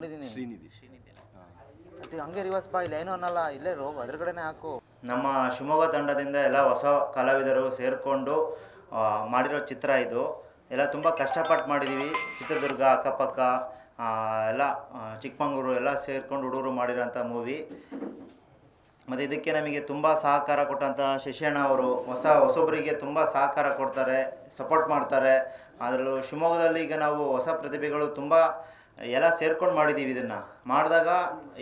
ಶ್ರೀನಿಧಿ. ಹಂಗೆ ರಿವರ್ಸ್ ಬಾ ಇಲ್ಲ ಏನೋ ಅನ್ನಲ್ಲ ಇಲ್ಲೇ ರೋಗು ಅದ್ರಗಡೆನೆ ಹಾಕು. ನಮ್ಮ ಶಿವಮೊಗ್ಗ ತಂಡದಿಂದ ಎಲ್ಲ ಹೊಸ ಕಲಾವಿದರು ಸೇರಿಕೊಂಡು ಮಾಡಿರೋ ಚಿತ್ರ ಇದು. ಎಲ್ಲ ತುಂಬ ಕಷ್ಟಪಟ್ಟು ಮಾಡಿದ್ದೀವಿ ಚಿತ್ರದುರ್ಗ ಅಕ್ಕಪಕ್ಕ ಆ, ಎಲ್ಲ ಚಿಕ್ಕಮಂಗ್ಳೂರು ಎಲ್ಲ ಸೇರ್ಕೊಂಡು ಹುಡುಗರು ಮಾಡಿರೋಂಥ ಮೂವಿ ಮತ್ತು ಇದಕ್ಕೆ ನಮಗೆ ತುಂಬ ಸಹಕಾರ ಕೊಟ್ಟಂಥ ಶಶಿಯಣ್ಣ ಅವರು ಹೊಸ ಹೊಸೊಬ್ಬರಿಗೆ ತುಂಬ ಸಹಕಾರ ಕೊಡ್ತಾರೆ ಸಪೋರ್ಟ್ ಮಾಡ್ತಾರೆ. ಅದರಲ್ಲೂ ಶಿವಮೊಗ್ಗದಲ್ಲಿ ಈಗ ನಾವು ಹೊಸ ಪ್ರತಿಭೆಗಳು ತುಂಬ ಎಲ್ಲ ಸೇರ್ಕೊಂಡು ಮಾಡಿದ್ದೀವಿ ಇದನ್ನು. ಮಾಡಿದಾಗ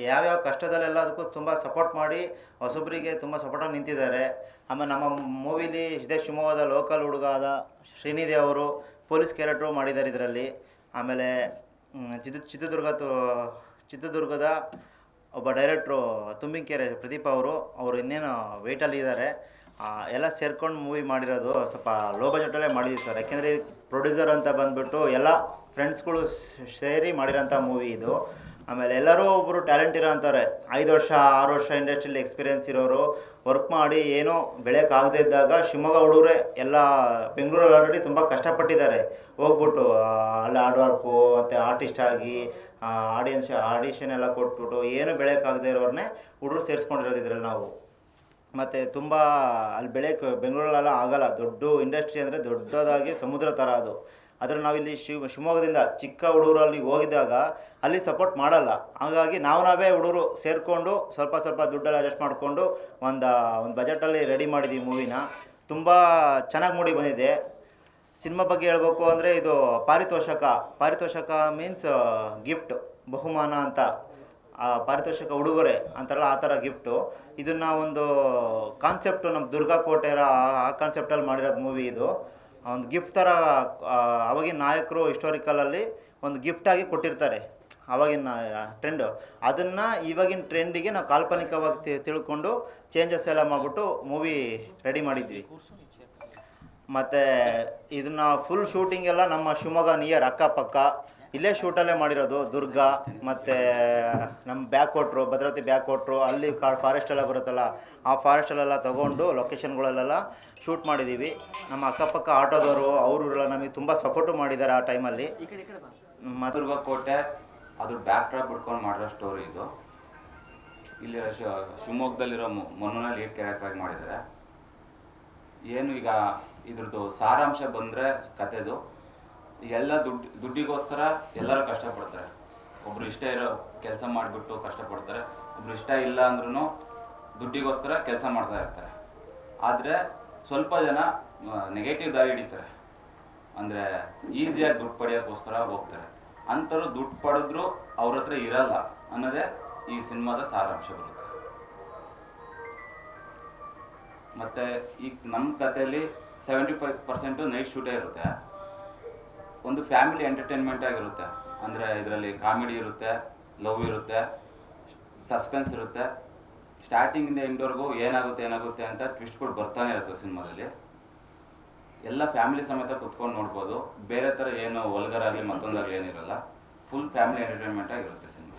ಯಾವ್ಯಾವ ಕಷ್ಟದಲ್ಲೆಲ್ಲ ಅದಕ್ಕೂ ತುಂಬ ಸಪೋರ್ಟ್ ಮಾಡಿ ಹೊಸೊಬ್ಬರಿಗೆ ತುಂಬ ಸಪೋರ್ಟಾಗಿ ನಿಂತಿದ್ದಾರೆ. ಆಮೇಲೆ ನಮ್ಮ ಮೂವಿಲಿ ಇದೇ ಶಿವಮೊಗ್ಗದ ಲೋಕಲ್ ಹುಡುಗ ಆದ ಶ್ರೀನಿಧಿ ಅವರು ಪೊಲೀಸ್ ಕ್ಯಾರೆಕ್ಟ್ರು ಮಾಡಿದ್ದಾರೆ ಇದರಲ್ಲಿ. ಆಮೇಲೆ ಚಿತ್ರ ಚಿತ್ರದುರ್ಗ ಚಿತ್ರದುರ್ಗದ ಒಬ್ಬ ಡೈರೆಕ್ಟ್ರು ತುಂಬಿಕೆರೆ ಪ್ರದೀಪ್ ಅವರು ಅವರು ಇನ್ನೇನು ವೆಯ್ಟಲ್ಲಿ ಇದ್ದಾರೆ. ಎಲ್ಲ ಸೇರ್ಕೊಂಡು ಮೂವಿ ಮಾಡಿರೋದು ಸ್ವಲ್ಪ ಲೋ ಬಜೆಟಲ್ಲೇ ಮಾಡಿದ್ದೀವಿ ಸರ್. ಯಾಕೆಂದರೆ ಪ್ರೊಡ್ಯೂಸರ್ ಅಂತ ಬಂದುಬಿಟ್ಟು ಎಲ್ಲ ಫ್ರೆಂಡ್ಸ್ಗಳು ಸೇರಿ ಮಾಡಿರೋಂಥ ಮೂವಿ ಇದು. ಆಮೇಲೆ ಎಲ್ಲರೂ ಒಬ್ಬರು ಟ್ಯಾಲೆಂಟ್ ಇರೋ ಅಂತಾರೆ ಐದು ವರ್ಷ, ಆರು ವರ್ಷ ಇಂಡಸ್ಟ್ರಿಯಲ್ಲಿ ಎಕ್ಸ್ಪೀರಿಯೆನ್ಸ್ ಇರೋರು. ವರ್ಕ್ ಮಾಡಿ ಏನೋ ಬೆಳೆಯೋಕ್ಕಾಗದೇ ಇದ್ದಾಗ ಶಿವಮೊಗ್ಗ ಹುಡುಗರೆ ಎಲ್ಲ ಬೆಂಗಳೂರಲ್ಲಿ ಆಲ್ರೆಡಿ ತುಂಬ ಕಷ್ಟಪಟ್ಟಿದ್ದಾರೆ. ಹೋಗ್ಬಿಟ್ಟು ಅಲ್ಲಿ ಹಾರ್ಡ್ ವರ್ಕು ಮತ್ತು ಆರ್ಟಿಸ್ಟ್ ಆಗಿ ಆಡಿಯನ್ಸ್ ಆಡಿಷನ್ ಎಲ್ಲ ಕೊಟ್ಬಿಟ್ಟು ಏನು ಬೆಳೆಯೋಕ್ಕಾಗದೇ ಇರೋರನ್ನೇ ಹುಡುಗರು ಸೇರಿಸ್ಕೊಂಡಿರೋದಿದ್ರಲ್ಲಿ ನಾವು. ಮತ್ತು ತುಂಬ ಅಲ್ಲಿ ಬೆಳೆಯೋಕ್ಕೆ ಬೆಂಗಳೂರಲ್ಲೆಲ್ಲ ಆಗಲ್ಲ. ದೊಡ್ಡ ಇಂಡಸ್ಟ್ರಿ ಅಂದರೆ ದೊಡ್ಡದಾಗಿ ಸಮುದ್ರ ಥರ ಅದು. ಆದರೆ ನಾವಿಲ್ಲಿ ಶಿವ ಶಿವಮೊಗ್ಗದಿಂದ ಚಿಕ್ಕ ಹುಡುಗರು ಅಲ್ಲಿಗೆ ಹೋಗಿದ್ದಾಗ ಅಲ್ಲಿ ಸಪೋರ್ಟ್ ಮಾಡಲ್ಲ. ಹಾಗಾಗಿ ನಾವು ನಾವೇ ಹುಡುಗರು ಸೇರಿಕೊಂಡು ಸ್ವಲ್ಪ ಸ್ವಲ್ಪ ದುಡ್ಡಲ್ಲಿ ಅಡ್ಜಸ್ಟ್ ಮಾಡಿಕೊಂಡು ಒಂದು ಒಂದು ಬಜೆಟಲ್ಲಿ ರೆಡಿ ಮಾಡಿದ್ದೀವಿ ಮೂವಿನ ತುಂಬ ಚೆನ್ನಾಗಿ ಮೂಡಿ ಬಂದಿದೆ. ಸಿನಿಮಾ ಬಗ್ಗೆ ಹೇಳಬೇಕು ಅಂದರೆ ಇದು ಪಾರಿತೋಷಕ. ಪಾರಿತೋಷಕ ಮೀನ್ಸ್ ಗಿಫ್ಟ್ ಬಹುಮಾನ ಅಂತ. ಪಾರಿತೋಷಕ ಉಡುಗೊರೆ ಅಂತಾರಲ್ಲ, ಆ ಥರ ಗಿಫ್ಟು ಇದನ್ನು ಒಂದು ಕಾನ್ಸೆಪ್ಟು ನಮ್ಮ ದುರ್ಗಾ ಕೋಟೆರ ಆ- ಆ ಕಾನ್ಸೆಪ್ಟಲ್ಲಿ ಮಾಡಿರೋದು ಮೂವಿ ಇದು. ಒಂದು ಗಿಫ್ಟ್ ಥರ ಅವಾಗಿನ ನಾಯಕರು ಹಿಸ್ಟೋರಿಕಲಲ್ಲಿ ಒಂದು ಗಿಫ್ಟಾಗಿ ಕೊಟ್ಟಿರ್ತಾರೆ. ಅವಾಗಿನ ಟ್ರೆಂಡು ಅದನ್ನು ಇವಾಗಿನ ಟ್ರೆಂಡಿಗೆ ನಾವು ಕಾಲ್ಪನಿಕವಾಗಿ ತಿಳ್ಕೊಂಡು ಚೇಂಜಸ್ ಎಲ್ಲ ಮಾಡಿಬಿಟ್ಟು ಮೂವಿ ರೆಡಿ ಮಾಡಿದ್ವಿ. ಮತ್ತು ಇದನ್ನ ಫುಲ್ ಶೂಟಿಂಗ್ ಎಲ್ಲ ನಮ್ಮ ಶಿವಮೊಗ್ಗ ನಿಯರ್ ಅಕ್ಕಪಕ್ಕ. ಇಲ್ಲೇ ಶೂಟಲ್ಲೇ ಮಾಡಿರೋದು ದುರ್ಗ ಮತ್ತು ನಮ್ಮ ಬ್ಯಾಕ್ ಕೊಟ್ರು ಭದ್ರಾವತಿ ಬ್ಯಾಕ್ ಕೊಟ್ರು ಅಲ್ಲಿ ಕಾ ಫಾರೆಸ್ಟ್ ಎಲ್ಲ ಬರುತ್ತಲ್ಲ ಆ ಫಾರೆಸ್ಟಲ್ಲೆಲ್ಲ ತೊಗೊಂಡು ಲೊಕೇಶನ್ಗಳಲ್ಲೆಲ್ಲ ಶೂಟ್ ಮಾಡಿದ್ದೀವಿ ನಮ್ಮ ಅಕ್ಕಪಕ್ಕ ಆಟೋದವರು ಅವರೆಲ್ಲ ನಮಗೆ ತುಂಬ ಸಪೋರ್ಟು ಮಾಡಿದ್ದಾರೆ ಆ ಟೈಮಲ್ಲಿ ಮಧುರ್ಗ ಕೋಟೆ ಅದ್ರ ಬ್ಯಾಕ್ ಡ್ರಾಪ್ ಬಿಟ್ಕೊಂಡು ಮಾಡಿರೋ ಸ್ಟೋರಿ ಇದು. ಇಲ್ಲಿ ಶಿ- ಶಿವಮೊಗ್ಗದಲ್ಲಿರೋ ಮೊನ್ನ ಲೀಡ್ ಕ್ಯಾರೆಕ್ಟರ್ ಆಗಿ ಮಾಡಿದ್ದಾರೆ. ಏನು ಈಗ ಇದ್ರದ್ದು ಸಾರಾಂಶ ಬಂದರೆ ಕತೆದು. ಎಲ್ಲ ದುಡ್ಡು, ದುಡ್ಡಿಗೋಸ್ಕರ ಎಲ್ಲರೂ ಕಷ್ಟಪಡ್ತಾರೆ. ಒಬ್ರು ಇಷ್ಟ ಇರೋ ಕೆಲಸ ಮಾಡಿಬಿಟ್ಟು ಕಷ್ಟಪಡ್ತಾರೆ. ಒಬ್ರು ಇಷ್ಟ ಇಲ್ಲ ಅಂದ್ರೂ ದುಡ್ಡಿಗೋಸ್ಕರ ಕೆಲಸ ಮಾಡ್ತಾ ಇರ್ತಾರೆ. ಆದರೆ ಸ್ವಲ್ಪ ಜನ ನೆಗೆಟಿವ್ ದಾರಿ ಹಿಡಿತಾರೆ. ಅಂದರೆ ಈಸಿಯಾಗಿ ದುಡ್ಡು ಪಡೆಯೋಕ್ಕೋಸ್ಕರ ಹೋಗ್ತಾರೆ. ಅಂಥವ್ರು ದುಡ್ಡು ಪಡೆದ್ರು ಅವ್ರ ಹತ್ರ ಇರಲ್ಲ ಅನ್ನೋದೇ ಈ ಸಿನಿಮಾದ ಸಾರಾಂಶ ಬರುತ್ತೆ. ಮತ್ತು ಈಗ ನಮ್ಮ ಕಥೆಯಲ್ಲಿ ಸೆವೆಂಟಿ ಫೈವ್ ಪರ್ಸೆಂಟು ನೈಟ್ ಶೂಟೇ ಇರುತ್ತೆ. ಒಂದು ಫ್ಯಾಮಿಲಿ ಎಂಟರ್ಟೈನ್ಮೆಂಟ್ ಆಗಿರುತ್ತೆ. ಅಂದರೆ ಇದರಲ್ಲಿ ಕಾಮಿಡಿ ಇರುತ್ತೆ, ಲವ್ ಇರುತ್ತೆ, ಸಸ್ಪೆನ್ಸ್ ಇರುತ್ತೆ. ಸ್ಟಾರ್ಟಿಂಗಿಂದ ಎಂಡ್ವರೆಗೂ ಏನಾಗುತ್ತೆ ಏನಾಗುತ್ತೆ ಅಂತ ಟ್ವಿಸ್ಟ್ಗಳು ಬರ್ತಾನೆ ಇರುತ್ತೆ ಸಿನಿಮಾದಲ್ಲಿ. ಎಲ್ಲ ಫ್ಯಾಮಿಲಿ ಸಮೇತ ಕುತ್ಕೊಂಡು ನೋಡ್ಬೋದು. ಬೇರೆ ಥರ ಏನು ಒಲ್ಗರಾಗಲಿ ಮತ್ತೊಂದಾಗಲಿ ಏನಿರಲ್ಲ ಫುಲ್ ಫ್ಯಾಮಿಲಿ ಎಂಟರ್ಟೈನ್ಮೆಂಟ್ ಆಗಿರುತ್ತೆ ಸಿನಿಮಾ.